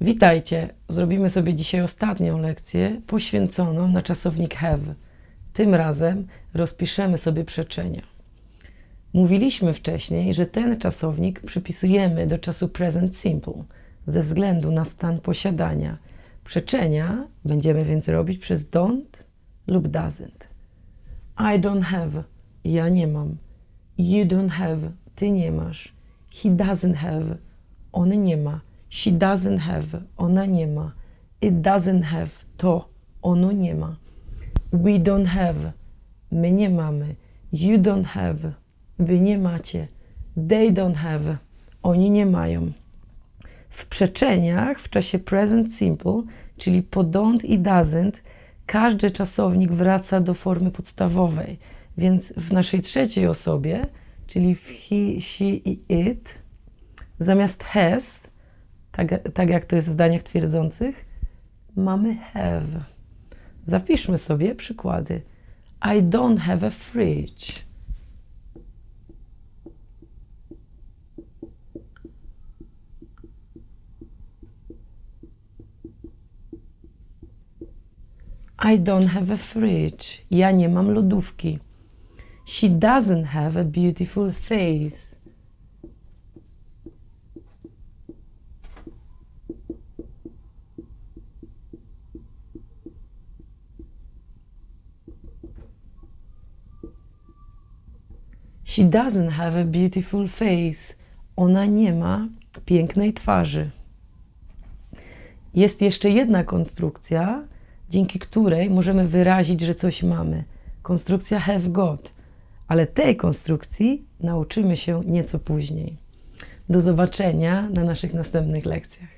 Witajcie! Zrobimy sobie dzisiaj ostatnią lekcję poświęconą na czasownik have. Tym razem rozpiszemy sobie przeczenia. Mówiliśmy wcześniej, że ten czasownik przypisujemy do czasu present simple ze względu na stan posiadania. Przeczenia będziemy więc robić przez don't lub doesn't. I don't have. Ja nie mam. You don't have. Ty nie masz. He doesn't have. On nie ma. She doesn't have. Ona nie ma. It doesn't have. To. Ono nie ma. We don't have. My nie mamy. You don't have. Wy nie macie. They don't have. Oni nie mają. W przeczeniach w czasie present simple, czyli po don't i doesn't, każdy czasownik wraca do formy podstawowej. Więc w naszej trzeciej osobie, czyli w he, she i it, zamiast has, tak, tak jak to jest w zdaniach twierdzących, mamy have. Zapiszmy sobie przykłady. I don't have a fridge. I don't have a fridge. Ja nie mam lodówki. She doesn't have a beautiful face. She doesn't have a beautiful face. Ona nie ma pięknej twarzy. Jest jeszcze jedna konstrukcja, dzięki której możemy wyrazić, że coś mamy. Konstrukcja have got. Ale tej konstrukcji nauczymy się nieco później. Do zobaczenia na naszych następnych lekcjach.